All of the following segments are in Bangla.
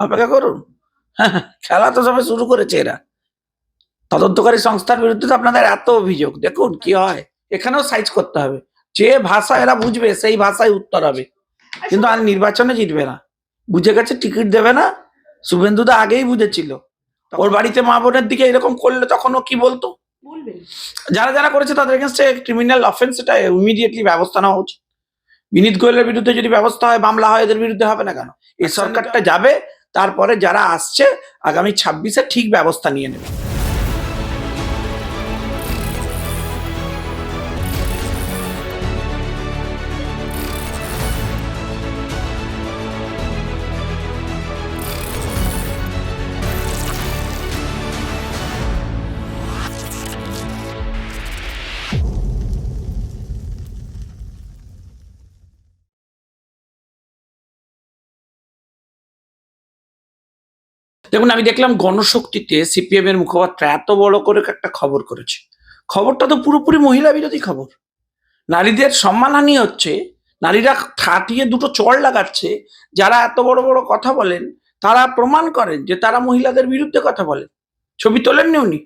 অপেক্ষা করুন। হ্যাঁ, খেলা তো সবে শুরু করেছে এরা। তদন্তকারী সংস্থার বিরুদ্ধে তো আপনাদের এত অভিযোগ। দেখুন কি হয়। এখানেও সাইজ করতে হবে। যে ভাষা এরা বুঝবে সেই ভাষায় উত্তর হবে। কিন্তু আর নির্বাচনে জিতবে না। বুঝে গেছে টিকিট দেবে না। শুভেন্দু দা আগেই বুঝেছিল। ওর বাড়িতে মা বোনের দিকে এরকম করলে তখন ও কি বলতো? যারা যারা করেছে তাদের এগেনস্টে ক্রিমিনাল অফেন্স এটা ইমিডিয়েটলি ব্যবস্থা নেওয়া উচিত। বিনীত গোয়েলের বিরুদ্ধে যদি ব্যবস্থা হয় মামলা হয় এদের বিরুদ্ধে হবে না কেন? এই সরকারটা যাবে তারপরে যারা আসছে আগামী ছাব্বিশে ঠিক ব্যবস্থা নিয়ে নেবে। দেখুন, আমি দেখলাম গণশক্তিতে সিপিএম এর মুখপাত্র এত বড় করে একটা খবর করেছে। খবরটা তো পুরোপুরি মহিলা বিরোধী খবর। নারীদের সম্মানহানি হচ্ছে, নারীরা ঠাটিয়ে দুটো চড় লাগাচ্ছে, যারা এত বড় বড় কথা বলেন, তারা প্রমাণ করেন যে তারা মহিলাদের বিরুদ্ধে কথা বলেন। ছবি তোলেননি উনি?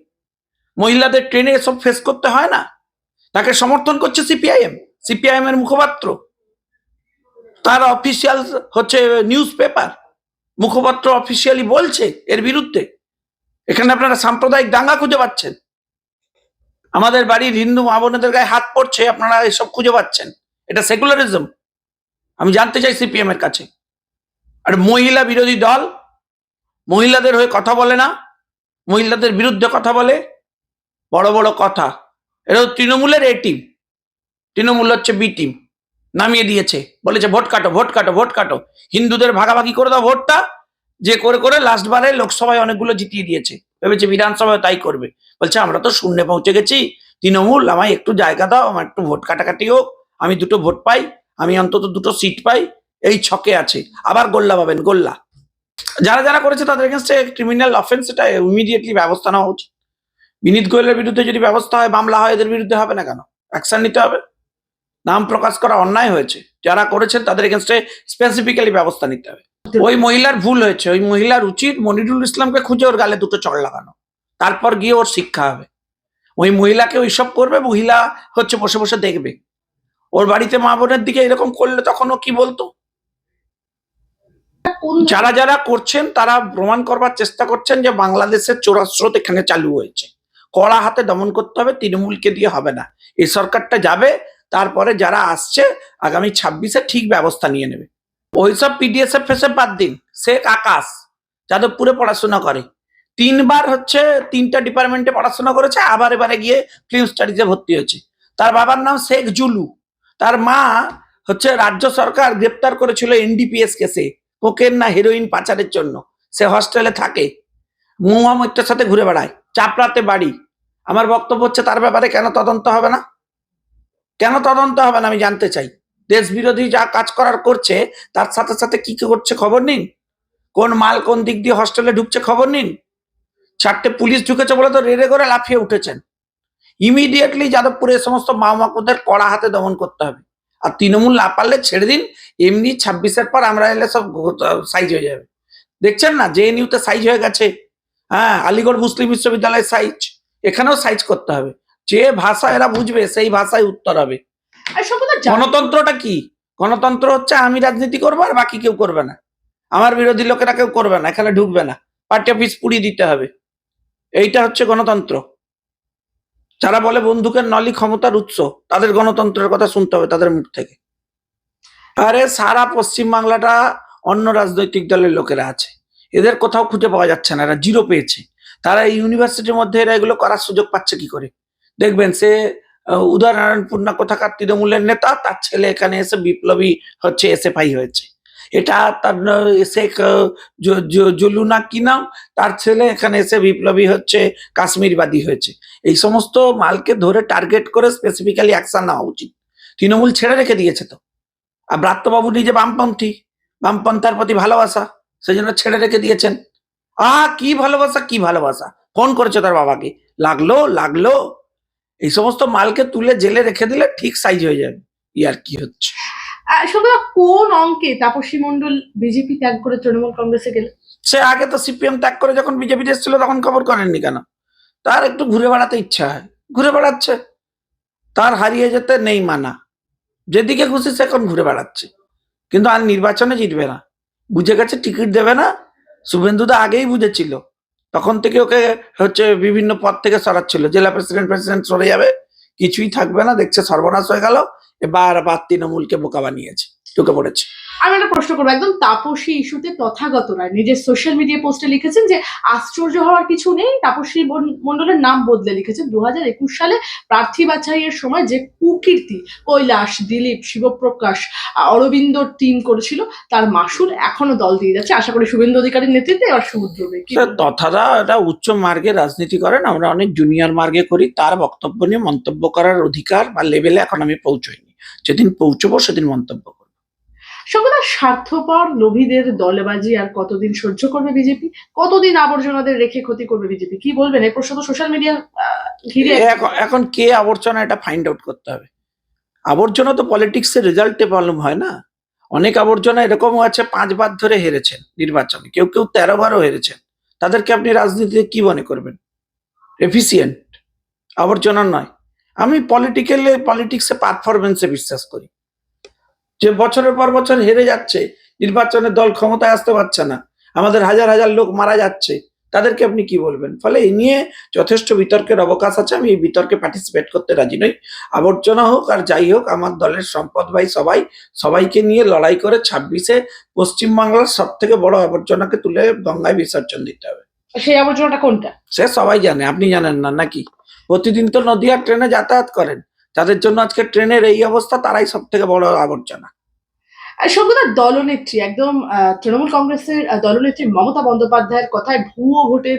মহিলাদের ট্রেনে এসব ফেস করতে হয় না? তাকে সমর্থন করছে সিপিআইএম? সিপিআইএম এর মুখপাত্র? তার অফিসিয়াল হচ্ছে নিউজ পেপার মুখপাত্র অফিসিয়ালি বলছে এর বিরুদ্ধে। এখানে আপনারা সাম্প্রদায়িক দাঙ্গা খুঁজে পাচ্ছেন। আমাদের বাড়ির হিন্দু মা গায়ে হাত পড়ছে, আপনারা এসব খুঁজে পাচ্ছেন। এটা সেকুলারিজম আমি জানতে চাই সিপিএম এর কাছে। আর মহিলা বিরোধী দল, মহিলাদের হয়ে কথা বলে না, মহিলাদের বিরুদ্ধে কথা বলে, বড় বড় কথা। এটা তৃণমূলের এ টিম তৃণমূল হচ্ছে বি টিম নামিয়ে দিয়েছে। বলেছে, ভোট কাটো ভোট কাটো ভোট কাটো। হিন্দুদের ভাগাভাগি করে দাও ভোটটা। যে করে করে লাস্ট বারে লোকসভায় অনেকগুলো জিতিয়ে দিয়েছে। ভেবেছে বিধানসভায় তাই করবে। বলছে, আমরা তো শূন্যে পৌঁছে গেছি। তৃণমূল, আমায় একটু জায়গা দাও, আমার একটু ভোট কাটাকাটি হোক। আমি দুটো ভোট পাই, আমি অন্তত দুটো সিট পাই। এই ছকে আছে। আবার গোল্লা পাবেন, গোল্লা। যারা যারা করেছে, তাদের এগেনস্টে ক্রিমিনাল অফেন্স এটা ইমিডিয়েটলি ব্যবস্থা নেওয়া উচিত। বিনীত গোয়েলের বিরুদ্ধে যদি ব্যবস্থা হয় মামলা হয়, এদের বিরুদ্ধে হবে না কেন? অ্যাকশন নিতে হবে। নাম প্রকাশ করা অন্যায় হয়েছে। যারা করেছেন তাদের এগেনস্টে স্পেসিফিক্যালি ব্যবস্থা নিতে হবে। ওই মহিলার ভুল হয়েছে। ওই মহিলার উচিত মনিরুল ইসলামকে খুঁজে ওর গালে দুটো চড় লাগানো। তারপর গিয়ে ওর শিক্ষা হবে। ওই মহিলাকে ওইসব করবে, মহিলা হচ্ছে বসে বসে দেখবে। ওর বাড়িতে মা বোনের দিকে এরকম করলে তখন ও কি বলতো? যারা যারা করছেন তারা প্রমাণ করবার চেষ্টা করছেন যে বাংলাদেশের চোরাস্রোত এখানে চালু হয়েছে। কড়া হাতে দমন করতে হবে, তৃণমূলকে দিয়ে হবে না। এই সরকারটা যাবে তারপরে যারা আসছে, আগামী ছাব্বিশে ঠিক ব্যবস্থা নিয়ে নেবে। ওইসব পিডিএসএফ ফেসে বাদ দিন। শেখ আকাশ, যাদবপুরে পড়াশোনা করে। তিনবার হচ্ছে তিনটা ডিপার্টমেন্টে পড়াশোনা করেছে, আবার এবারে গিয়ে ফিল্ম স্টাডিজে ভর্তি হয়েছে। তার বাবার নাম শেখ জুলু। তার মা হচ্ছে রাজ্য সরকার গ্রেপ্তার করেছিল এনডিপিএস কেসে কোকেন না হেরোইন পাচারের জন্য। সে হস্টেলে থাকে। মৌহামত্যের সাথে ঘুরে বেড়ায়। চাপড়াতে বাড়ি। আমার বক্তব্য হচ্ছে তার ব্যাপারে কেন তদন্ত হবে না? কেন তদন্ত হবে না আমি জানতে চাই। দেশ বিরোধী যা কাজ করার করছে, তার সাথে সাথে কি কি করছে খবর নিন? কোন মাল কোন দিক দিয়ে হস্টেলে ঢুকছে খবর নিন? চারটে পুলিশ ঢুকেছে বলে তো রেড়ে করে লাফিয়ে উঠেছেন। ইমিডিয়েটলি যাদবপুরে সমস্ত মাওমাকুদের কড়া হাতে দমন করতে হবে। আর তৃণমূল না পারলে ছেড়ে দিন, এমনি ছাব্বিশের পর আমরা এলে সব সাইজ হয়ে যাবে। দেখছেন না? জে নিউতে সাইজ হয়ে গেছে। হ্যাঁ আলিগড় মুসলিম বিশ্ববিদ্যালয়ের সাইজ এখানেও সাইজ করতে হবে। যে ভাষা এরা বুঝবে সেই ভাষায় উত্তর হবে। গণতন্ত্রটা কি? গণতন্ত্র হচ্ছে আমি রাজনীতি করব আর বাকি কেউ করবে না। আমার বিরোধী লোকেরা কেউ করবে না এখানে ঢুকবে না। পার্টি অফিস পুড়িয়ে দিতে হবে। এইটা হচ্ছে গণতন্ত্র। যারা বলে বন্দুকের নলি ক্ষমতার উৎস তাদের গণতন্ত্রের কথা শুনতে হবে তাদের মুখ থেকে। আরে সারা পশ্চিম বাংলাটা অন্য রাজনৈতিক দলের লোকেরা আছে। এদের কোথাও খুঁজে পাওয়া যাচ্ছে না এরা জিরো পেয়েছে। তারা এই ইউনিভার্সিটির মধ্যে এরা এগুলো করার সুযোগ পাচ্ছে কি করে? দেখবেন সে আহ, উদয়নারায়ণ পূর্ণা কোথাকার তৃণমূলের নেতা তার ছেলে এখানে এসে বিপ্লবী হচ্ছে এসএফআই হয়েছে। এটা তার শেখ জুলুনা কি নাম তার ছেলে এখানে এসে বিপ্লবী হচ্ছে কাশ্মীরবাদী হয়েছে। এই সমস্ত মালকে ধরে টার্গেট করে স্পেসিফিক্যালি অ্যাকশন নেওয়া উচিত। তৃণমূল ছেড়ে রেখে দিয়েছে তো। আর ব্রাত্যবাবু নিজে বামপন্থী বামপন্থার প্রতি ভালোবাসা সেই জন্য ছেড়ে রেখে দিয়েছেন। আহ কি ভালোবাসা কি ভালোবাসা। ফোন করেছে তার বাবাকে। লাগল লাগল। এই সমস্ত মালকে তুলে জেলে রেখে দিলে ঠিক সাইজ হয়ে যাবে। ই আর কি হচ্ছে? সঙ্গে কোন অঙ্কে তাপসী মণ্ডল বিজেপি ত্যাগ করে তৃণমূল কংগ্রেসে গেলে সে আগে তো সিপিএম ত্যাগ করে যখন বিজেপি এসেছিল তখন খবর করেননি কেন? তার একটু ঘুরে বেড়াতে ইচ্ছা হয়। ঘুরে বেড়াচ্ছে। তার হারিয়ে যেতে নেই মানা। যেদিকে খুশি সে এখন ঘুরে বেড়াচ্ছে। কিন্তু আর নির্বাচনে জিতবে না। বুঝে গেছে টিকিট দেবে না। শুভেন্দুদা আগেই বুঝেছিল। তখন থেকে ওকে হচ্ছে বিভিন্ন পদ থেকে সরাচ্ছিল। জেলা প্রেসিডেন্ট প্রেসিডেন্ট সরে যাবে, কিছুই থাকবে না, দেখছে সর্বনাশ হয়ে গেল, এবার আবার তৃণমূলকে বোকা বানিয়েছে, ঢুকে পড়েছে। আমি একটা প্রশ্ন করব। একদম তাপসী ইস্যুতে তথাগত রায় নিজের সোশ্যাল মিডিয়া পোস্টে লিখেছেন যে আশ্চর্য হওয়ার কিছু নেই তাপসী মন্ডলের নাম বদলে লিখেছেন। দু একুশ সালে প্রার্থী বাছাইয়ের সময় যে কুকীর্তি কৈলাস দিলীপ শিবপ্রকাশ অরবিন্দর টিম করেছিল তার মাসুল এখনও দল দিয়ে যাচ্ছে। আশা করি শুভেন্দু অধিকারীর নেতৃত্বে এবার সমুদ্রবে কি এটা উচ্চ মার্গে রাজনীতি করেন। আমরা অনেক জুনিয়র মার্গে করি। তার বক্তব্য নিয়ে মন্তব্য করার অধিকার বা লেভেলে এখন আমি পৌঁছইনি। যেদিন পৌঁছবো সেদিন মন্তব্য সঙ্গে স্বার্থপর লোভীদের দলেবাজি আর কতদিন সহ্য করবে বিজেপি? কতদিন আবর্জনাদের রেখে ক্ষতি করবে বিজেপি? কি বলবেন? এই প্রশ্ন তো সোশ্যাল মিডিয়া ঘিরে এখন কে আবর্জনা এটা ফাইন্ড আউট করতে হবে? আবর্জনা তো পলিটিক্স এর রেজাল্টে প্রবলেম হয় না। অনেক আবর্জনা এরকমও আছে, পাঁচবার ধরে হেরেছেন নির্বাচনে। কেউ কেউ তেরো বারও হেরেছেন। তাদেরকে আপনি রাজনীতিতে কি মনে করবেন? এফিসিয়েন্ট আবর্জনা নয়। আমি পলিটিক্যালে পলিটিক্সে পারফরমেন্সে বিশ্বাস করি। যে বছরের পর বছর হেরে যাচ্ছে নির্বাচনে দল ক্ষমতায় আসতে পারছে না আমাদের হাজার হাজার লোক মারা যাচ্ছে তাদেরকে আপনি কি বলবেন? ফলে এই নিয়ে যথেষ্ট বিতর্কের অবকাশ আছে আমি এই বিতর্কে পার্টিসিপেট করতে রাজি নই। আবর্জনা হোক আর যাই হোক আমার দলের সম্পদ ভাই সবাই সবাইকে নিয়ে লড়াই করে ছাব্বিশে পশ্চিমবাংলার সব থেকে বড় আবর্জনাকে তুলে গঙ্গায় বিসর্জন দিতে হবে। সেই আবর্জনাটা কোনটা? সে সবাই জানে আপনি জানেন না নাকি? প্রতিদিন তো নদিয়া ট্রেনে যাতায়াত করেন। তাদের জন্য আজকে ট্রেনের এই অবস্থা তারাই সব থেকে বড় আবর্জনা। সঙ্গতার দলনেত্রী একদম তৃণমূল কংগ্রেসের দলনেত্রী মমতা বন্দ্যোপাধ্যায়ের কথায় ভুয়ো ভোটের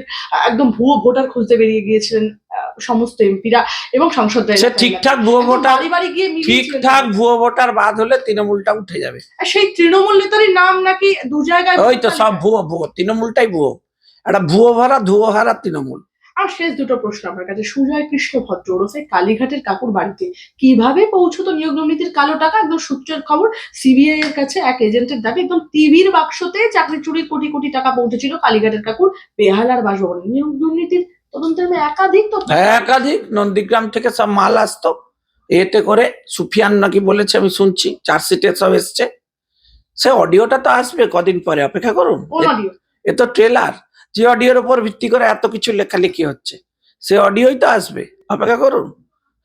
একদম ভুয়ো ভোটার খুঁজতে বেরিয়ে গিয়েছিলেন সমস্ত এমপিরা এবং সাংসদরা ঠিকঠাক ভুয়ো ভোটার গিয়ে ঠিকঠাক ভুয়ো ভোটার বাদ হলে তৃণমূলটা উঠে যাবে। সেই তৃণমূল নেতারই নাম নাকি দু জায়গায় ওই তো সব ভুয়ো ভুয়ো তৃণমূলটাই ভুয়ো। একটা ভুয়ো ভরা ধুয়ো হারা তৃণমূল। আর শেষ দুটো প্রশ্ন আপনার কাছে। সুজয় কৃষ্ণ ভদ্র ওরফে কালীঘাটের কাকুর বাড়িতে কীভাবে পৌঁছতো নিয়োগ দুর্নীতির কালো টাকা? একদম সূত্রের খবর সিবিআই এর কাছে এক এজেন্টের দাবি একদম টিভির বাক্সতে চাকরি চুরির কোটি কোটি টাকা পৌঁছেছিল কালীঘাটের কাকুর বেহালার বাসভবনে। নিয়োগ দুর্নীতির তদন্তের একাধিক তথ্য। একাধিক নন্দীগ্রাম থেকে সব মাল আসতো। এতে করে সুফিয়ান নাকি বলেছে আমি শুনছি চার্জশিটে সব এসছে। সে অডিওটা তো আসবে কদিন পরে অপেক্ষা করুন। এ তো ট্রেলার। যে অডিওর উপর ভিত্তি করে এত কিছু লেখালেখি হচ্ছে, সে অডিওই তো আসবে। অপেক্ষা করুন।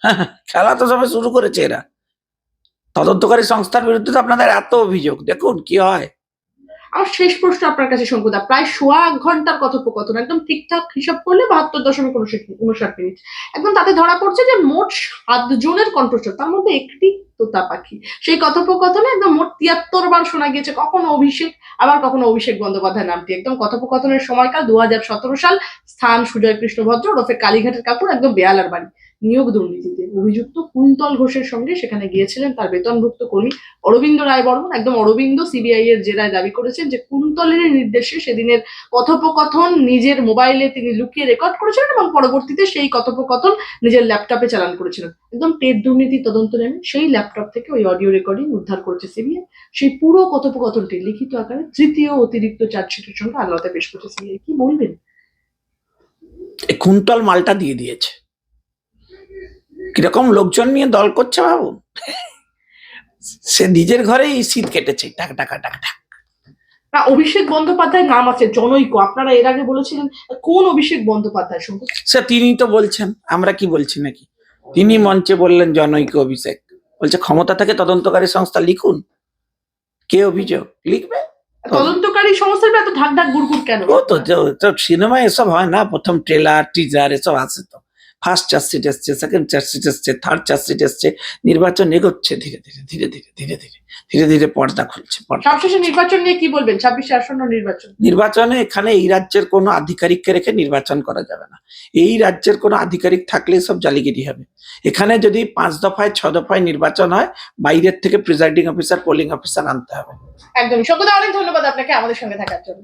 খেলা তো সবে শুরু করেছে এরা। তদন্তকারী সংস্থার বিরুদ্ধে তো আপনাদের এত অভিযোগ। দেখুন কি হয়। আমার শেষ প্রশ্ন আপনার কাছে শঙ্কুদা, প্রায় সোয়া এক ঘণ্টার কথোপকথন, একদম ঠিকঠাক হিসাব করলে বাহাত্তর দশমিক উনষাট- মিনিট। একদম তাতে ধরা পড়ছে যে মোট সাত জনের কণ্ঠস্বর, তার মধ্যে একটি তোতা পাখি। সেই কথোপকথনে একদম মোট তিয়াত্তর বার শোনা গিয়েছে কখনো অভিষেক, আবার কখনো অভিষেক বন্দ্যোপাধ্যায় নামটি। একদম কথোপকথনের সময়কাল দু হাজার সতেরো সাল, স্থান সুজয় কৃষ্ণ ভদ্র ওরফে কালীঘাটের কাপড়, একদম বেয়ালার বাড়ি। নিয়োগ দুর্নীতিতে অভিযুক্ত কুন্তল ঘোষের সঙ্গে সেখানে গিয়েছিলেন তার বেতনভুক্ত কর্মী অরবিন্দ রায় বর্মন। একদম অরবিন্দ সিবিআই এর জেরায় দাবি করেছেন যে কুন্তলের নির্দেশে সেদিনের কথোপকথন নিজের মোবাইলে তিনি লুকিয়ে রেকর্ড করেছিলেন এবং পরবর্তীতে সেই কথোপকথন নিজের ল্যাপটপে চালান করেছিলেন। একদম টেট দুর্নীতি তদন্ত নেমে সেই ল্যাপটপ থেকে ওই অডিও রেকর্ডিং উদ্ধার করেছে সিবিআই সেই পুরো কথোপকথনটি লিখিত আকারে তৃতীয় অতিরিক্ত চার্জশিটের সঙ্গে আদালতে পেশ করেছে সিবিআই কি বলবেন? কুন্তল মালটা দিয়ে দিয়েছে। কীরকম লোকজন নিয়ে দল করছে ভাবুন সে নিজের ঘরেই শীত কেটেছে টাকা টাকা টাকা টাকা না অভিষেক বন্দ্যোপাধ্যায় নাম আছে জনৈক। আপনারা এর আগে বলেছিলেন কোন অভিষেক বন্দ্যোপাধ্যায় শঙ্কু সে তিনি তো বলছেন আমরা কি বলছি নাকি? তিনি মঞ্চে বললেন জনৈক অভিষেক। বলছে ক্ষমতা থেকে তদন্তকারী সংস্থা লিখুন। কে অভিযোগ? লিখবে? তদন্তকারী সংস্থার এত ঢাক ঢাক গুড় কেন? ও তো সিনেমায় এসব হয় না? প্রথম ট্রেলার টিজার এসব আছে তো। ফার্স্ট চার্জশিট এসছে সেকেন্ড চার্জশিট এসছে থার্ড চার্জশিট এসছে নির্বাচন এগোচ্ছে ধীরে ধীরে ধীরে ধীরে ধীরে ধীরে ধীরে ধীরে পর্দা খুলছে সবশেষে নির্বাচন নিয়ে কি বলবেন? ছাব্বিশে আসন্ন নির্বাচন। নির্বাচনে এখানে এই রাজ্যের কোনো আধিকারিককে রেখে নির্বাচন করা যাবে না। এই রাজ্যের কোনো আধিকারিক থাকলে সব জালিগিরি হবে। এখানে যদি পাঁচ দফায় ছ দফায় নির্বাচন হয় বাইরের থেকে প্রিজাইডিং অফিসার পোলিং অফিসার আনতে হবে। একদমই। সকলে অনেক ধন্যবাদ আপনাকে আমাদের সঙ্গে থাকার জন্য।